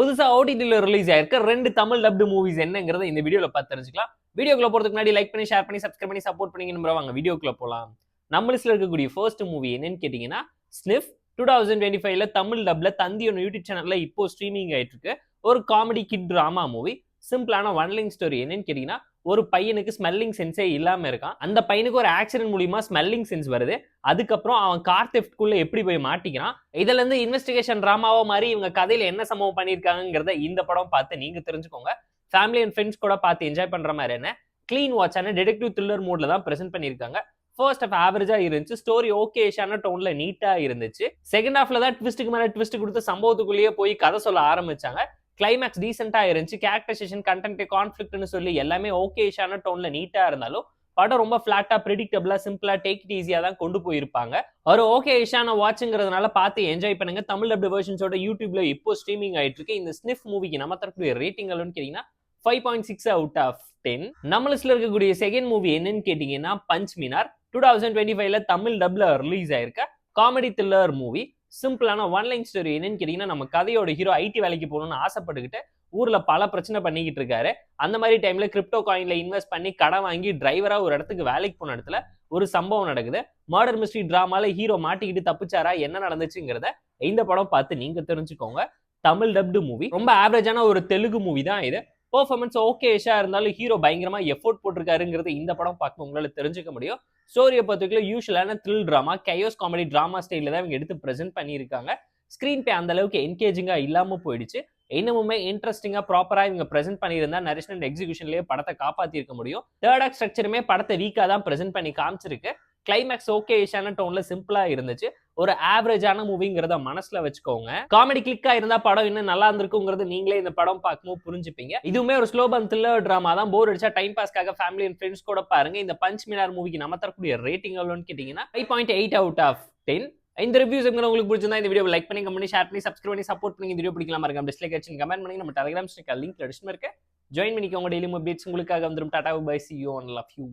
புதுசாக ஓடிடியில் ரிலீஸ் ஆயிருக்க. ரெண்டு தமிழ் டப்டு மூவிஸ் என்னங்கிறத இந்த வீடியோவில் பார்த்து தெரிஞ்சுக்கலாம். வீடியோக்குள்ள போகிறதுக்கு முன்னாடி லைக் பண்ணி ஷேர் பண்ணி சப்ஸ்கிரைப் பண்ணி சப்போர்ட் பண்ணி வாங்க. வீடியோக்குள்ள போகலாம் நம்ம லிஸ்ட்டில் இருக்கக்கூடிய ஃபர்ஸ்ட் மூவி என்னன்னு கேட்டிங்கன்னா ஸ்னிஃப் டூ தௌசண்ட் டுவெண்ட்டி ஃபைவ்ல தமிழ் டப்ல தந்தியோட யூடியூப் சேனலில் இப்போ ஸ்ட்ரீமிங் ஆயிட்டு இருக்கு. ஒரு காமெடி கிட் ட்ராமா மூவி சிம்பிளான ஒன்லைன் ஸ்டோரி என்னன்னு கேட்டிங்கன்னா ஒரு பையனுக்கு ஸ்மெல்லிங் சென்ஸே இல்லாமல் இருக்கான். அந்த பையனுக்கு ஒரு ஆக்சிடென்ட் மூலியமா ஸ்மெல்லிங் சென்ஸ் வருது. அதுக்கப்புறம் அவன் கார் தெஃப்ட்குள்ளே எப்படி போய் மாட்டிக்கிறான்? இதுலேருந்து இன்வெஸ்டிகேஷன் டிராமாவோ மாதிரி இவங்க கதையில் என்ன சம்பவம் பண்ணியிருக்காங்கிறத இந்த படம் பார்த்து நீங்கள் தெரிஞ்சுக்கோங்க. ஃபேமிலி அண்ட் ஃப்ரெண்ட்ஸ் கூட பார்த்து என்ஜாய் பண்ணுற மாதிரி என்ன? க்ளீன் வாட்சான டிடெக்டிவ் த்ரில்லர் மூடில் தான் ப்ரெசென்ட் பண்ணியிருக்காங்க. ஃபர்ஸ்ட் ஆஃப் ஆவரேஜாக இருந்துச்சு. ஸ்டோரி ஓகேஷான டோனில் நீட்டாக இருந்துச்சு. செகண்ட் ஹாஃப்ல தான் ட்விஸ்ட்டுக்கு மேலே ட்விஸ்ட் கொடுத்து சம்பவத்துக்குள்ளேயே போய் கதை சொல்ல ஆரம்பிச்சாங்க. கிளைமேக்ஸ் டீசெண்டாக இருந்துச்சு. கேரக்டரைசேஷன் கண்டென்ட் கான்ஃப்ளிக்ட்னு சொல்லி எல்லாமே ஓகேஷான டோனில் நீட்டாக இருந்தாலும் படம் ரொம்ப ஃப்ளாட்டாக ப்ரிடிக்டபிளாக சிம்பிளாக டேக் இட் ஈஸியாக தான் கொண்டு போயிருப்பாங்க. ஒரு ஓகே இஷான வாட்சுங்கிறதுனால பார்த்து என்ஜாய் பண்ணுங்க. தமிழ் டப்டு வெர்ஷன்ஸோட யூடியூப்ல இப்போ ஸ்ட்ரீமிங் ஆயிட்டு இருக்கு. இந்த ஸ்னிஃப் மூவிக்கு நம்ம தரக்கூடிய ரேட்டிங் எவ்வளோன்னு கேட்டீங்கன்னா five point six out of ten நம்ம லிஸ்ட்ல இருக்கக்கூடிய செகண்ட் மூவி என்னன்னு கேட்டீங்கன்னா Panch Minar two thousand twenty ஃபைவ்ல தமிழ் டப்ல ரிலீஸ் ஆயிருக்க. காமெடி த்ரில்லர் மூவி சிம்பிளான ஒன் லைன் ஸ்டோரி என்னன்னு கேட்டிங்கன்னா நம்ம கதையோட ஹீரோ ஐடி வேலைக்கு போகணும்னு ஆசைப்பட்டுக்கிட்டு ஊரில் பல பிரச்சனை பண்ணிக்கிட்டு இருக்காரு. அந்த மாதிரி டைமில் கிரிப்டோ காயின்ல இன்வெஸ்ட் பண்ணி கடன் வாங்கி டிரைவராக ஒரு இடத்துக்கு வேலைக்கு போன இடத்துல ஒரு சம்பவம் நடக்குது. மர்டர் மிஸ்ட்ரி ட்ராமாவில் ஹீரோ மாட்டிக்கிட்டு தப்பிச்சாரா என்ன நடந்துச்சுங்கிறத இந்த படம் பார்த்து நீங்க தெரிஞ்சுக்கோங்க. தமிழ் டப்டு மூவி ரொம்ப ஆவரேஜான ஒரு தெலுங்கு மூவி தான் இது. பெர்ஃபார்மன்ஸ் ஓகேஷா இருந்தாலும் ஹீரோ பயங்கரமா எஃபோர்ட் போட்டிருக்காருங்கிறது இந்த படம் பார்க்கும் உங்களால தெரிஞ்சுக்க முடியும். ஸ்டோரியை பொறுத்தவரைக்கும் யூஸ்வலான thrill drama chaos comedy drama ஸ்டைலில் தான் இவங்க எடுத்து ப்ரெசென்ட் பண்ணியிருக்காங்க. ஸ்க்ரீன் பே அந்த அளவுக்கு என்கேஜிங்காக இல்லாமல் போயிடுச்சு. இன்னமுமே இன்ட்ரெஸ்டிங்காக ப்ராப்பராக இவங்க ப்ரெசென்ட் பண்ணியிருந்தா நரிஷன் அண்ட் எக்ஸிகூஷன்லேயே படத்தை காப்பாற்றிருக்க முடியும். தேர்ட் ஆக்ட் ஸ்ட்ரக்சருமே படத்தை வீக்காக தான் ப்ரெசென்ட் பண்ணி காமிச்சிருக்கு. கிளைமேக்ஸ் ஓகே ஏஷியான டோன்ல சிம்பிளா இருந்துச்சு. ஒரு ஆவரேஜான மூவிங்கிறத மனசுல வச்சுக்கோங்க. காமெடி கிளிக்கா இருந்தா படம் இன்னும் நல்லா இருந்திருக்குங்கிறது நீங்களே இந்த படம் பார்க்கும்போது புரிஞ்சுப்பீங்க. இதுவுமே ஒரு ஸ்லோபன் த்ரில்லர் டிராமா தான். போர் அடிச்சா டைம் பாஸ்க்காக ஃபேமிலி அண்ட் ஃப்ரெண்ட்ஸ் கூட பாருங்க. இந்த பஞ்ச் மினார் மூவிக்கு நம்ம தரக்கூடிய ரேட்டிங் எவ்வளோன்னு கேட்டீங்கன்னா five point eight out of ten இந்த ரிவ்யூஸ் உங்களுக்கு பிடிச்சிருந்தா இந்த வீடியோ லைக் பண்ணி கமெண்ட் ஷேர் பண்ணி சப்ஸ்கிரைப் பண்ணி சப்போர்ட் பண்ணி இந்த வீடியோ பிடிக்கலாம் இருக்க டிஸ்லைக் ஆச்சு கமெண்ட் பண்ணி நம்ம டெலிகிராம் லிங்க் அடிச்சுட்டு இருக்கு. ஜாயின் பண்ணிக்கோங்க. டெய்லி அப்டேட்ஸ் உங்களுக்காக வந்துடும் tata bye see you one love you